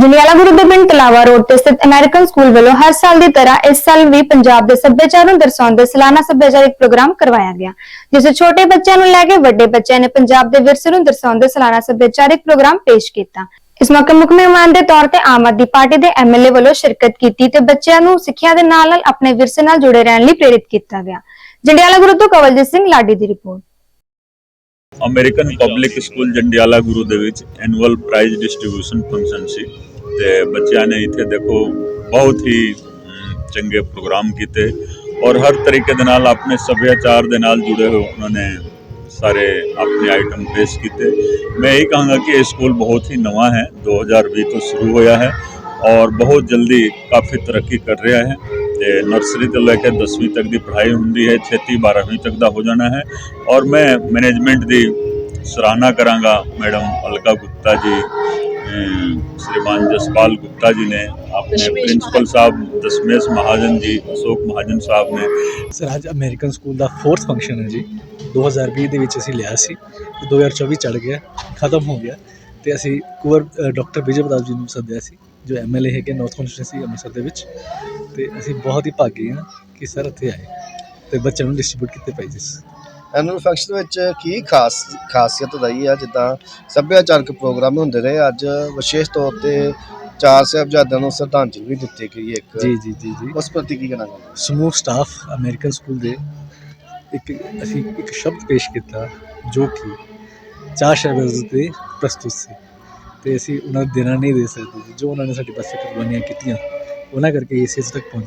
ਜੰਡਿਆਲਾ ਗੁਰੂ ਦੇ ਪਿੰਡ ਤਲਾਵਾ ਰੋਡ ਤੇ ਸਥਿਤ ਅਮਰੀਕਨ ਸਕੂਲ ਵੱਲੋਂ ਹਰ ਸਾਲ ਦੀ ਤਰ੍ਹਾਂ ਇਸ ਸਾਲ ਵੀ ਪੰਜਾਬ ਦੇ ਸੱਭਿਆਚਾਰ ਨੂੰ ਦਰਸਾਉਂਦੇ ਸਾਲਾਨਾ ਸੱਭਿਆਚਾਰਿਕ ਪ੍ਰੋਗਰਾਮ ਕਰਵਾਇਆ ਗਿਆ, ਜਿਸ ਵਿੱਚ ਛੋਟੇ ਬੱਚਿਆਂ ਨੂੰ ਲੈ ਕੇ ਵੱਡੇ ਬੱਚਿਆਂ ਨੇ ਪੰਜਾਬ ਦੇ ਵਿਰਸੇ ਨੂੰ ਦਰਸਾਉਂਦੇ ਸਾਲਾਨਾ ਸੱਭਿਆਚਾਰਿਕ ਪ੍ਰੋਗਰਾਮ ਪੇਸ਼ ਕੀਤਾ। ਇਸ ਮੌਕੇ ਮੁੱਖ ਮਹਿਮਾਨ ਦੇ ਤੌਰ ਤੇ ਆਮ ਆਦਮੀ ਪਾਰਟੀ ਦੇ ਐਮਐਲਏ ਵੱਲੋਂ ਸ਼ਿਰਕਤ ਕੀਤੀ ਤੇ ਬੱਚਿਆਂ ਨੂੰ ਸਿੱਖਿਆ ਦੇ ਨਾਲ ਨਾਲ ਆਪਣੇ ਵਿਰਸੇ ਨਾਲ ਜੁੜੇ ਰਹਿਣ ਲਈ ਪ੍ਰੇਰਿਤ ਕੀਤਾ ਗਿਆ। ਜੰਡਿਆਲਾ ਗੁਰੂ ਤੋਂ ਕਵਲਜੀਤ ਸਿੰਘ ਲਾਡੀ ਦੀ report. American public school Jandiala Guru ਦੇ ਵਿੱਚ ਐਨੂਅਲ ਪ੍ਰਾਈਜ਼ ਡਿਸਟ੍ਰੀਬਿਊਸ਼ਨ ਫੰਕਸ਼ਨ ਸੀ। ਤੇ ਬੱਚਿਆਂ ਨੇ ਇੱਥੇ ਦੇਖੋ ਬਹੁਤ ਹੀ ਚੰਗੇ ਪ੍ਰੋਗਰਾਮ ਕੀਤੇ ਔਰ ਹਰ ਤਰੀਕੇ ਦੇ ਨਾਲ ਆਪਣੇ ਸੱਭਿਆਚਾਰ ਦੇ ਨਾਲ ਜੁੜੇ ਹੋਏ ਉਹਨਾਂ ਨੇ ਸਾਰੇ ਆਪਣੇ ਆਈਟਮ ਪੇਸ਼ ਕੀਤੇ। ਮੈਂ ਇਹ ਕਹਾਂਗਾ ਕਿ ਇਹ ਸਕੂਲ ਬਹੁਤ ਹੀ ਨਵਾਂ ਹੈ 2020 ਤੋਂ ਸ਼ੁਰੂ ਹੋਇਆ ਹੈ ਔਰ ਬਹੁਤ ਜਲਦੀ ਕਾਫੀ ਤਰੱਕੀ ਕਰ ਰਿਹਾ ਹੈ ਤੇ ਨਰਸਰੀ ਤੋਂ ਲੈ ਕੇ 10ਵੀਂ ਤੱਕ ਦੀ ਪੜ੍ਹਾਈ ਹੁੰਦੀ ਹੈ, ਛੇਤੀ 12ਵੀਂ ਤੱਕ ਦਾ ਹੋ ਜਾਣਾ ਹੈ ਔਰ ਮੈਂ ਮੈਨੇਜਮੈਂਟ ਦੀ ਸਰਾਹਨਾ ਕਰਾਂਗਾ ਮੈਡਮ ਅਲਕਾ ਗੁਪਤਾ ਜੀ श्रीमान जसपाल गुप्ता जी ने अपने प्रिंसिपल साहब दशमेश महाजन जी अशोक महाजन साहब ने ਸਰ ਅੱਜ ਅਮਰੀਕਨ ਸਕੂਲ ਦਾ ਫੋਰਥ ਫੰਕਸ਼ਨ ਹੈ ਜੀ 2020 ਦੇ ਵਿੱਚ ਅਸੀਂ ਲਿਆ ਸੀ ਤੇ 2024 ਚੜ ਗਿਆ ਖਤਮ ਹੋ ਗਿਆ ਤੇ ਅਸੀਂ ਕੁਵਰ ਡਾਕਟਰ ਵਿਜੇ ਪ੍ਰਤਾਪ ਜੀ ਨੂੰ ਸੱਦਿਆ ਸੀ ਜੋ ਐਮਐਲਏ ਹੈਗੇ ਨਾਰਥ ਕਨਸਟੀਟਿਊਂਸੀ ਅੰਮ੍ਰਿਤਸਰ ਦੇ ਵਿੱਚ ਤੇ ਅਸੀਂ ਬਹੁਤ ਹੀ ਭਾਗੀ ਹਾਂ ਕਿ ਸਰ ਇੱਥੇ ਆਏ ਤੇ ਬੱਚਿਆਂ ਨੂੰ ਡਿਸਟ੍ਰੀਬਿਊਟ ਕੀਤੇ ਪ੍ਰਾਈਜ਼ਸ ਐਨੂਅਲ ਫੰਕਸ਼ਨ ਵਿੱਚ ਕੀ ਖਾਸ ਖਾਸੀਅਤ ਰਹੀ ਆ? ਜਿੱਦਾਂ ਸੱਭਿਆਚਾਰਕ ਪ੍ਰੋਗਰਾਮ ਹੁੰਦੇ ਰਹੇ। ਅੱਜ ਵਿਸ਼ੇਸ਼ ਤੌਰ ਤੇ ਚਾਰ ਸਾਹਿਬਜ਼ਾਦਿਆਂ ਨੂੰ ਸ਼ਰਧਾਂਜਲੀ ਵੀ ਦਿੱਤੀ ਗਈ ਇੱਕ। ਜੀ ਜੀ ਜੀ ਜੀ। ਉਸ ਪ੍ਰਤੀ ਕੀ ਕਹਿਣਾ ਚਾਹੁੰਦੇ ਸਮੂਹ ਸਟਾਫ ਅਮਰੀਕਨ ਸਕੂਲ ਦੇ ਇੱਕ ਅਸੀਂ ਇੱਕ ਸ਼ਬਦ ਪੇਸ਼ ਕੀਤਾ ਜੋ ਕਿ ਚਾਰ ਸ਼ਬਦ ਤੇ ਪ੍ਰਸਤੁਤ ਸੀ। ਤੇ ਅਸੀਂ ਉਹਨਾਂ ਨੂੰ ਦੇਣਾ ਨਹੀਂ ਦੇ ਸਕਦੇ। ਜੋ ਉਹਨਾਂ ਨੇ ਸਾਡੀ ਵਾਸਤੇ ਕੁਰਬਾਨੀਆਂ ਕੀਤੀਆਂ ਉਹਨਾਂ ਕਰਕੇ ਇਸ ਇਸ ਤੱਕ ਪਹੁੰਚੇ।